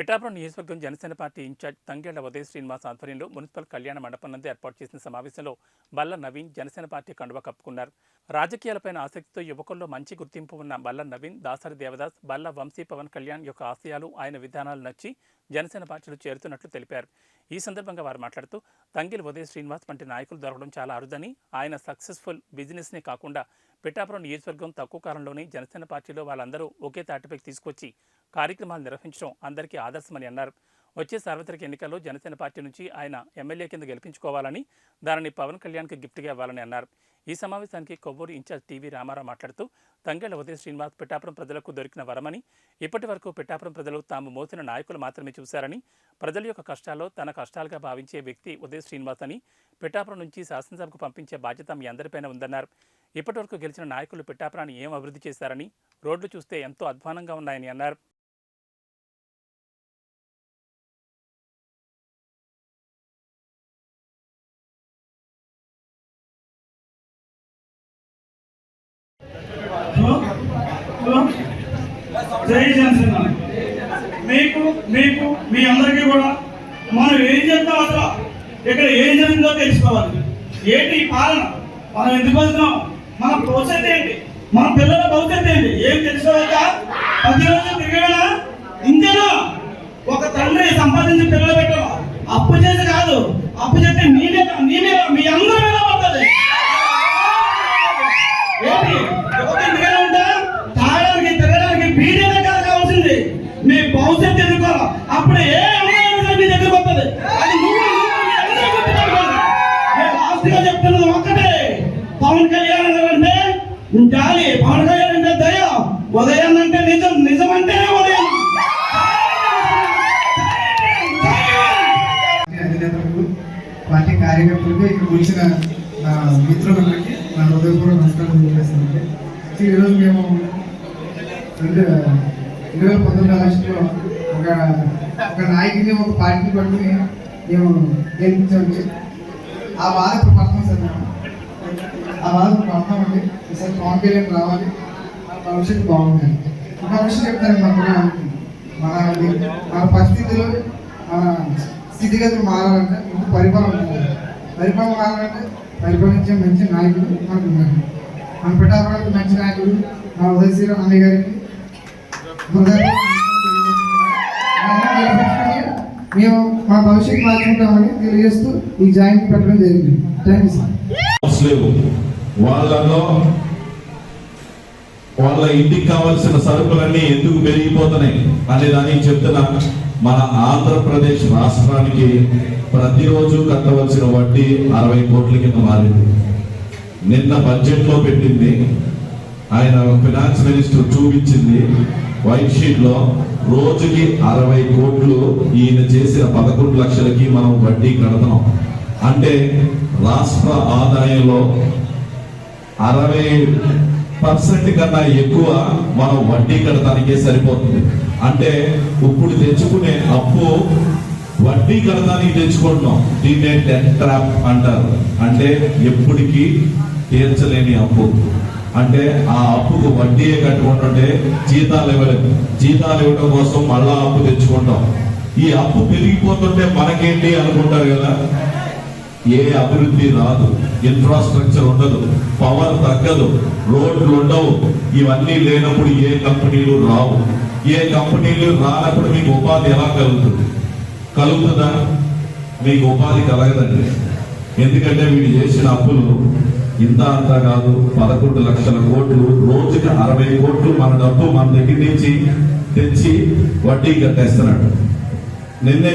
పిఠాపురం నియోజకవర్గం Janasena party incharge Tangella Udaya Srinivas ఆధ్వర్యంలో municipal కళ్యాణ మండపం నందు ఏర్పాటు చేసిన సమావేశంలో బల్ల నవీన్ జనసేన పార్టీ కండువ కప్పుకున్నారు. రాజకీయాలపైన ఆసక్తితో యువకుల్లో మంచి గుర్తింపు ఉన్న బల్ల నవీన్ దాసరి దేవదాస్ బల్ల వంశీ పవన్ కళ్యాణ్ యొక్క ఆశయాలు ఆయన విధానాలు నచ్చి జనసేన పార్టీలో చేరుతున్నట్లు తెలిపారు. ఈ సందర్భంగా వారు మాట్లాడుతూ తంగిల్ ఉదయ శ్రీనివాస్ వంటి నాయకులు దొరకడం చాలా అరుదని ఆయన సక్సెస్ఫుల్ బిజినెస్నే కాకుండా పిఠాపురం నియోజకవర్గం తక్కువ కాలంలోనే జనసేన పార్టీలో వాళ్ళందరూ ఒకే తాటిపైకి తీసుకొచ్చి కార్యక్రమాలు నిర్వహించడం అందరికీ ఆదర్శమని అన్నారు. వచ్చే సార్వత్రిక ఎన్నికల్లో జనసేన పార్టీ నుంచి ఆయన ఎమ్మెల్యే కింద గెలిపించుకోవాలని దానిని పవన్ కళ్యాణ్కి గిఫ్ట్గా ఇవ్వాలని అన్నారు. ఈ సమావేశానికి కొవ్వూరు ఇన్ఛార్జ్ టీవీ రామారావు మాట్లాడుతూ తంగేళ్ళ ఉదయ శ్రీనివాస్ పిఠాపురం ప్రజలకు దొరికిన వరమని ఇప్పటి వరకు పిఠాపురం ప్రజలు తాము మోసిన నాయకులు మాత్రమే చూశారని ప్రజల యొక్క కష్టాల్లో తన కష్టాలుగా భావించే వ్యక్తి ఉదయ శ్రీనివాస్ అని పిఠాపురం నుంచి శాసనసభకు పంపించే బాధ్యత మీ అందరిపైన ఉందన్నారు. ఇప్పటివరకు గెలిచిన నాయకులు పిఠాపురాన్ని ఏం అభివృద్ధి చేశారని రోడ్లు చూస్తే ఎంతో అధ్వానంగా ఉన్నాయని అన్నారు. హలో? జై జనసేన. మీకు మీకు మీ అందరికీ కూడా మనం ఏం చేద్దాం అసలు? ఇక్కడ ఏం జరిగిందో తెలుసుకోవాలి. ఏంటి పాలన? మనం ఎందుకు వెళ్తున్నాం? మన భవిష్యత్తు ఏంటి? మన పిల్లల భవిష్యత్ ఏంటి? ఏం తెలుసుకోవాలా పది రోజులు తిరిగినా ఇంతేనా? ఒక తండ్రి సంపాదించి పిల్లలు పెట్టడం అప్పు చేసి కాదు. అప్పు చేస్తే మీ మీద మీ మీద మీ అందరి మీద పడుతుంది ఏంటి యువత ఇంటికనే ఉంటా తాగడానికి తిరగడానికి బీడీనే కాదు కావాల్సింది మీ భవిష్యత్తు ఎదుర్కోవాలి అప్పుడు ఏ అమ్మాయి సరే మీ దగ్గరకు వస్తుంది. అది నువ్వు నువ్వు చెప్తున్నది ఒక్కటే. పవన్ కళ్యాణ్ అంటే జాలి పవన్ కళ్యాణ్ అంటే దయ. ఉదయం అంటే నిజం. నిజం అంటే ఉదయం. పార్టీ కార్యకర్తలకు ఇక్కడ వచ్చిన నా మిత్రులందరికీ నా హృదయపూర్వక నమస్కారం తెలియజేస్తున్నాను. ఈరోజు మేము రెండు రెండు వేల పంతొమ్మిది ఆగస్టులో ఒక ఒక నాయకుని ఒక పార్టీ పట్టుకుని మేము గెలిపించామండి. ఆ బాధ ఇప్పుడు పడతాం సార్ మేము ఆ బాధ ఇప్పుడు పడతామండి. ఈసారి పవన్ కళ్యాణ్ రావాలి. భవిష్యత్తు బాగుంటుంది ఒక విషయం చెప్తాను మన మన మన పరిస్థితులు మన స్థితిగతులు మారాలంటే ముందు పరిపాలన ఉండాలి. పరిపాలన మారాలంటే పరిపాలించే మంచి నాయకుడు మనకు ఉన్నారు మన పిఠాపురానికి మంచి నాయకుడు మా ఉదయ్ శ్రీరామ్ అన్నయ్య గారికి మేము మా భవిష్యత్తు మార్చుకుంటామని తెలియజేస్తూ ఈ జాయింట్ పెట్టడం జరిగింది. థ్యాంక్ యూ సార్ వాళ్ళలో వాళ్ళ ఇంటికి కావాల్సిన సరుకులన్నీ ఎందుకు పెరిగిపోతున్నాయి అనే దానికి చెప్తున్నా మన ఆంధ్రప్రదేశ్ రాష్ట్రానికి ప్రతిరోజు కట్టవలసిన వడ్డీ అరవై కోట్ల కింద మారింది. నిన్న బడ్జెట్లో పెట్టింది. ఆయన ఫినాన్స్ మినిస్టర్ చూపించింది. వైట్ షీట్లో రోజుకి అరవై కోట్లు ఈయన చేసిన పదకొండు లక్షలకి మనం వడ్డీ కడతాం అంటే రాష్ట్ర ఆదాయంలో అరవై పర్సెంట్ కన్నా ఎక్కువ మనం వడ్డీ కడటానికే సరిపోతుంది. అంటే ఇప్పుడు తెచ్చుకునే అప్పు వడ్డీ కడటానికి తెచ్చుకుంటున్నాం. దీన్నే డెట్ ట్రాప్ అంటారు. అంటే ఎప్పటికీ తీర్చలేని అప్పు. అంటే ఆ అప్పుకు వడ్డీయే కట్టుకుంటుంటే జీతాలు ఇవ్వలేదు జీతాలు ఇవ్వడం కోసం మళ్ళా అప్పు తెచ్చుకుంటాం. ఈ అప్పు పెరిగిపోతుంటే మనకేంటి అనుకుంటారు కదా? ఏ అభివృద్ధి రాదు. ఇన్ఫ్రాస్ట్రక్చర్ ఉండదు. పవర్ తగ్గదు. రోడ్లు ఉండవు. ఇవన్నీ లేనప్పుడు ఏ కంపెనీలు రావు. ఏ కంపెనీలు రానప్పుడు మీకు ఉపాధి ఎలా కలుగుతుంది? కలుగుతుందా? మీకు ఉపాధి కలగదండి. ఎందుకంటే వీడు చేసిన అప్పులు ఇంత అంతా కాదు పదకొండు లక్షల కోట్లు రోజుకి అరవై కోట్లు మన డబ్బు మన దగ్గర నుంచి తెచ్చి వడ్డీ కట్టేస్తున్నాడు. నిన్నే